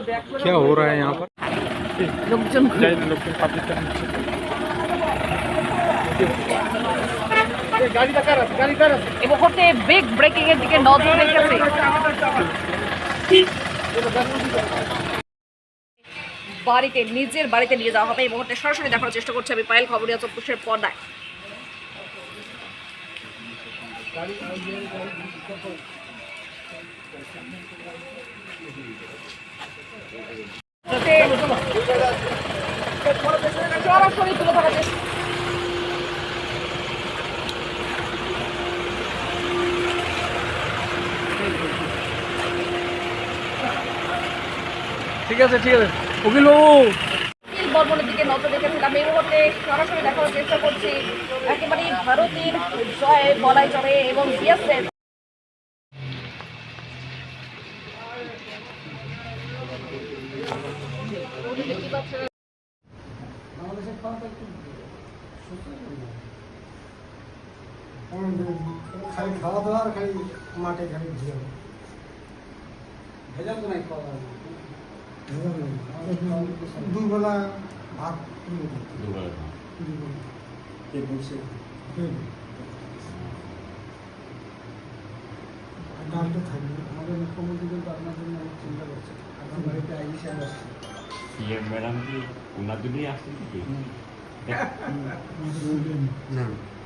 क्या हो रहा है यहाँ पर লোকজন लोकल पब्लिक এই মুহূর্তে বিগ ব্রেকিং এর দিকে নজর রেখেছে বাড়িতে নিজের বাড়িতে নিয়ে যাওয়া হবে এই মুহূর্তে সরাসরি দেখার চেষ্টা করছে আমি পায়েল খবরিয়া চব্বিশের পর্দায় ঠিক আছে ঠিক আছে। উকিল বাবু। বর্মনের দিকে নজর রেখেছিলাম। এই মুহূর্তে সরাসরি দেখার চেষ্টা করছি একেবারে ভারতের জয় বলাই চলে এবং বিএসএফ খালি খাওয়া দাওয়া আর খালি মাঠে খালি ঘুরে ভেজাল তো নাই খাওয়া দাওয়া দুবেলা ভাত দুবেলা কে বলছে? ডালটা থাকবে। আমাদের মুখ্যমন্ত্রী কিন্তু আপনার জন্য অনেক চিন্তা করছে। আপনার বাড়িতে আইসি সাহেব আসছে সিএম ম্যাডাম কি ওনার জন্যই আসছেন কি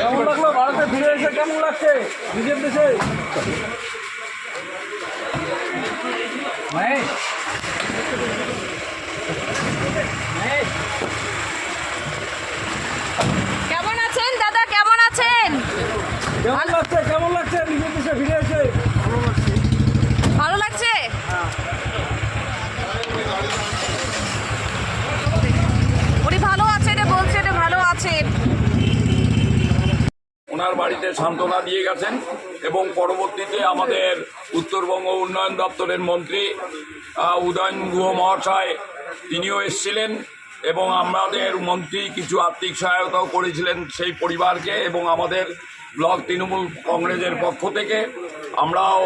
কেমন ভারতে ফিরে এসে কেমন লাগছে নিজের দেশে কেমন আছেন দাদা? কেমন আছেন? কেমন লাগছে কেমন লাগছে নিজের দেশে ফিরে এসে ভালো লাগছে উনি ভালো আছেন বলছেন ভালো আছেন ওনার বাড়িতে সান্ত্বনা দিয়ে গেছেন এবং পরবর্তীতে আমাদের উত্তরবঙ্গ উন্নয়ন দপ্তরের মন্ত্রী উদয়ন গুহ মহাশয় তিনিও এসেছিলেন এবং আমাদের মন্ত্রী কিছু আর্থিক সহায়তাও করেছিলেন সেই পরিবারকে এবং আমাদের ব্লক তৃণমূল কংগ্রেসের পক্ষ থেকে। আমরাও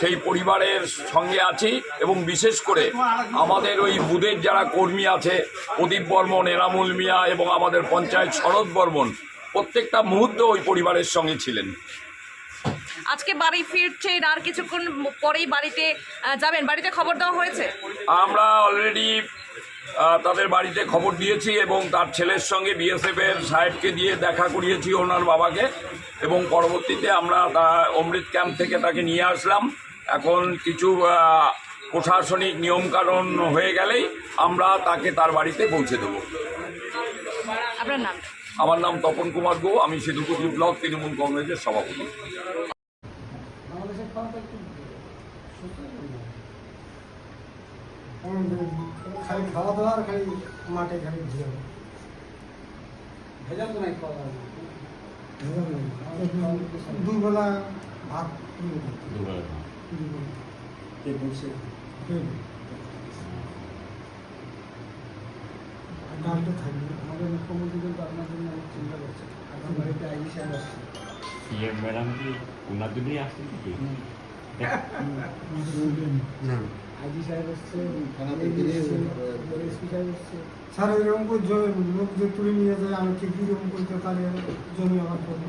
সেই পরিবারের সঙ্গে আছি এবং বিশেষ করে আমাদের ওই বুধের যারা কর্মী আছে, প্রদীপ বর্মন, এনামুল মিয়া এবং আমাদের পঞ্চায়েত শরৎ বর্মন প্রত্যেকটা মুহূর্ত ওই পরিবারের সঙ্গে ছিলেন। আজকে বাড়ি ফিরছেন আর কিছুক্ষণ পরেই বাড়িতে যাবেন। বাড়িতে খবর দেওয়া হয়েছে? আমরা অলরেডি তাদের বাড়িতে খবর দিয়েছি এবং তার ছেলের সঙ্গে বিএসএফ এর সাহেবকে দিয়ে দেখা করিয়েছি ওনার বাবাকে এবং পরবর্তীতে আমরা তা অমৃত ক্যাম্প থেকে তাকে নিয়ে আসলাম। এখন কিছু প্রশাসনিক নিয়মকানুন হয়ে গেলেই আমরা তাকে তার বাড়িতে পৌঁছে দেবো। আপনার নাম? আমার নাম তপন কুমার গো আমি সিধুকুচি ব্লক তৃণমূল কংগ্রেসের সভাপতি। খালি খাওয়া দাওয়া আর খালি মাঠে খালি ঘুরে ভেজাল তো নাই খাওয়া দাওয়া। দুবেলা ভাত কে বলছে? থাকবে। আমাদের মুখ্যমন্ত্রী কিন্তু আপনার জন্য অনেক চিন্তা করছে। আপনার বাড়িতে আইসি সাহেব আসছে সিএম ম্যাডাম কি ওনার জন্যই আসছেন কি আইজি সাহেব এসছে এসপি সাহেব এসছে। স্যার এরকম করে জমি লোক যে তুলে নিয়ে যায় আমি ঠিক এরকম করতে তাহলে জমি আমার করব।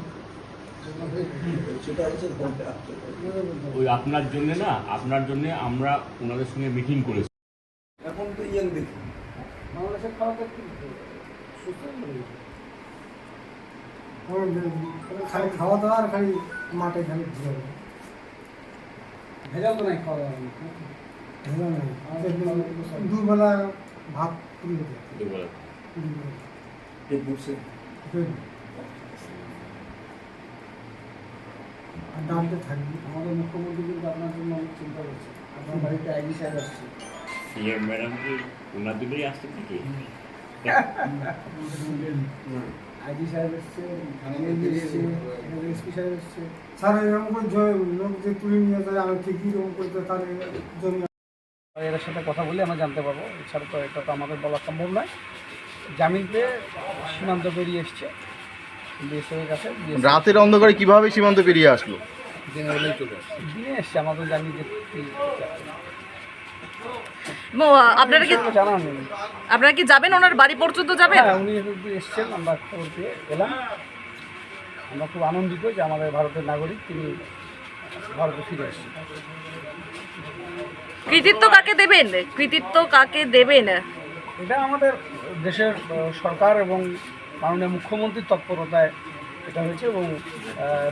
ওই আপনার জন্য না আপনার জন্য আমরা ওনাদের সঙ্গে মিটিং করেছি। এখন তো ইয়ে দেখি। বাংলাদেশের খাওয়া দাওয়া কি সুস্থ খালি খাওয়া দাওয়া আর খালি মাঠে খালি ঘুরে। ভেজাল তো নাই খাওয়া দাওয়া ভেজাল নেই। আমাদের দুবেলা ভাত। পেট ভরছে। আর ডালতে থাকবি। আমাদের মুখ্যমন্ত্রী কিন্তু আপনার জন্য অনেক চিন্তা করছে। আপনার বাড়িতে আইডি সাহেব আসছে। সিএম ম্যাডাম কি ওনাদের বাড়ি আসতে নাকি আইডি সাহেব এসছে এসপি সাহেব এসছে স্যার এরকম করে লোক যে তুলে নিয়ে যায় আমি ঠিকই এরকম করতে তার জমি এদের সাথে কথা বলে আমরা জানতে পারব। এছাড়া তো এটা তো আমাদের বলা সম্ভব নয়। জামিন পেয়ে সীমান্ত পেরিয়ে এসছে। বিএসএফের কাছে রাতের অন্ধকারে কীভাবে সীমান্ত পেরিয়ে আসলো? দিনে হলেই চলে আসছে দিনে এসছে আমাদের জানি যে আপনারা কি আপনারা কি যাবেন? ওনার বাড়ি পর্যন্ত যাবেন? হ্যাঁ উনি এসছেন আমরা খবর পেয়ে এলাম আমরা খুব আনন্দিত যে আমাদের ভারতের নাগরিক তিনি ভারতে ফিরে এসেছেন। কৃতিত্ব কাকে দেবেন? কৃতিত্ব কাকে দেবেন? এটা আমাদের দেশের সরকার এবং মাননীয় মুখ্যমন্ত্রীর তৎপরতায় এটা হয়েছে এবং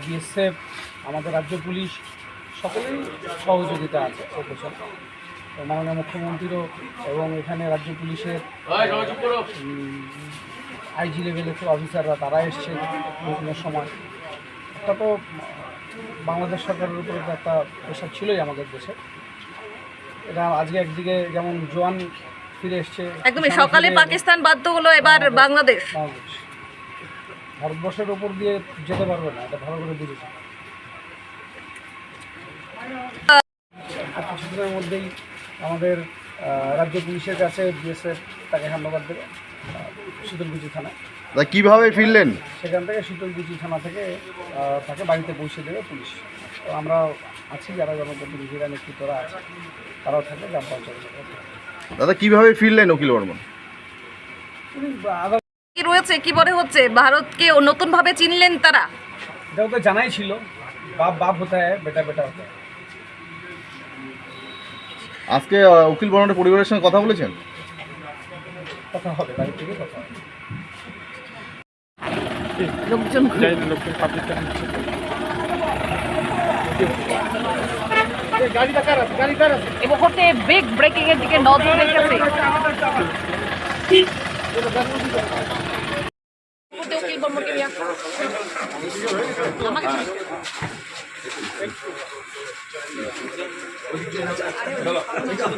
বিএসএফ আমাদের রাজ্য পুলিশ সকলেই সহযোগিতা আছে মাননীয় মুখ্যমন্ত্রীরও এবং এখানে রাজ্য পুলিশের আইজি লেভেলের অফিসাররা তারা এসছে বিভিন্ন সময়। একটা তো বাংলাদেশ সরকারের উপরে তো একটা প্রেশার ছিলই আমাদের দেশে। এটা আজকে একদিকে যেমন জোয়ান ফিরে এসছে একদমই সকালে পাকিস্তান বাধ্য হলো এবার বাংলাদেশ। ভারতবর্ষের ওপর দিয়ে যেতে পারবে না এটা ভালো করে বুঝেছি। আর কিছুদিনের মধ্যেই আমাদের রাজ্য পুলিশের কাছে বিএসএফ তাকে হ্যান্ডওভার দেবে শীতলকুচি থানা তা কীভাবে ফিরলেন? সেখান থেকে শীতলকুচি থানা থেকে তাকে বাড়িতে পৌঁছে দেবে পুলিশ। তো আমরা আছি যারা জনপ্রতিনিধিরা নেতৃত্বরা আছে তারাও থাকবে গ্রাম পঞ্চায়েত দাদা কীভাবে ফিরলেন অখিল বর্মন? কি রয়েছে কি বলে হচ্ছে? ভারতকে নতুন ভাবে চিনলেন তারা? এটাও তো জানাই ছিল বাপ বাপ হতে হয় বেটা বেটা হতে হয়। আজকে উকিল অখিল পরিবারের সঙ্গে কথা বলেছেন? কথা হবে বাড়ি থেকে কথা লোকজন লোকজন মুহূর্তে বিগ ব্রেকিং এর দিকে নজর রেখেছে। কেমন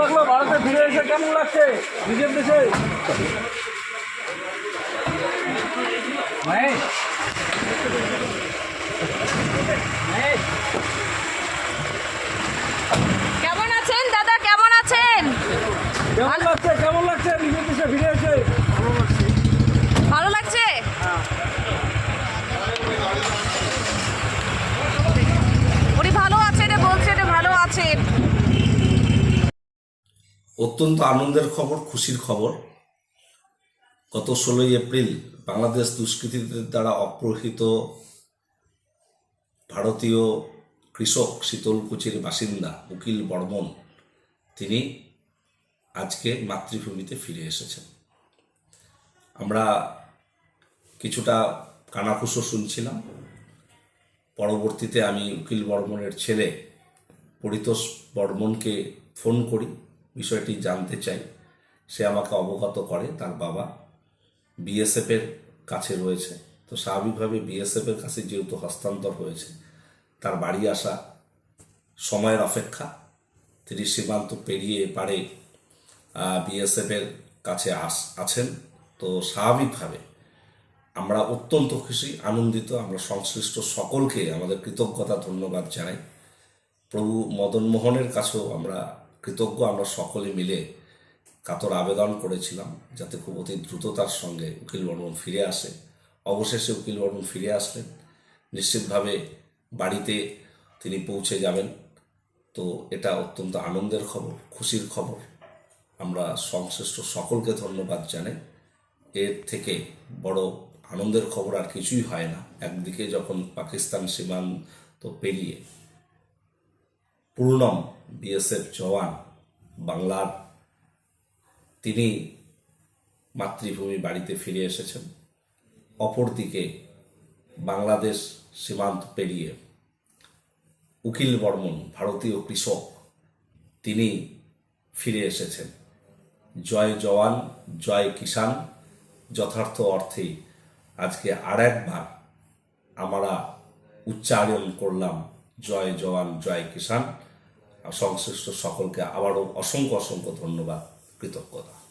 লাগল? ভারতে ফিরে এসে কেমন লাগছে? নিজের দেশে? মহেশ? মহেশ? কেমন আছেন দাদা? কেমন আছেন কেমন লাগছে কেমন লাগছে নিজের দেশে ফিরে এসে ভালো লাগছে উনি ভালো আছেন বলছেন ভালো আছেন অত্যন্ত আনন্দের খবর, খুশির খবর। গত ষোলোই এপ্রিল বাংলাদেশ দুষ্কৃতীদের দ্বারা অপহৃত ভারতীয় কৃষক শীতলকুচির বাসিন্দা উকিল বর্মন, তিনি আজকে মাতৃভূমিতে ফিরে এসেছেন। আমরা কিছুটা কানাকুশো শুনছিলাম। পরবর্তীতে আমি উকিল বর্মনের ছেলে পরিতোষ বর্মনকে ফোন করি। বিষয়টি জানতে চাই। সে আমাকে অবগত করে তার বাবা বিএসএফের কাছে রয়েছে। তো স্বাভাবিকভাবে বিএসএফের কাছে যেহেতু হস্তান্তর হয়েছে, তার বাড়ি আসা সময়ের অপেক্ষা তিনি সীমান্ত পেরিয়ে এপারে বিএসএফের কাছে আস, আছেন। তো স্বাভাবিকভাবে আমরা অত্যন্ত খুশি, আনন্দিত, আমরা সংশ্লিষ্ট সকলকে আমাদের কৃতজ্ঞতা, ধন্যবাদ জানাই। প্রভু মদন মোহনের কাছেও আমরা কৃতজ্ঞ আমরা সকলে মিলে কাতর আবেদন করেছিলাম যাতে খুব অতি দ্রুততার সঙ্গে উকিল বর্মন ফিরে আসে। অবশেষে উকিল বর্মন ফিরে আসলেন। নিশ্চিতভাবে বাড়িতে তিনি পৌঁছে যাবেন। তো এটা অত্যন্ত আনন্দের খবর, খুশির খবর। আমরা সংশ্লিষ্ট সকলকে ধন্যবাদ জানাই। এর থেকে বড় আনন্দের খবর আর কিছুই হয় না। একদিকে যখন পাকিস্তান সীমান্ত পেরিয়ে পূর্ণম বিএসএফ জওয়ান, বাংলার। তিনি মাতৃভূমি বাড়িতে ফিরে এসেছেন। অপরদিকে বাংলাদেশ সীমান্ত পেরিয়ে উকিল বর্মন, ভারতীয় কৃষক, তিনি ফিরে এসেছেন। জয় জওয়ান, জয় কিষাণ, যথার্থ অর্থে আজকে আর একবার আমরা উচ্চারণ করলাম, জয় জওয়ান, জয় আর সংশ্লিষ্ট সকলকে আবারও অসংখ্য অসংখ্য ধন্যবাদ কৃতজ্ঞতা।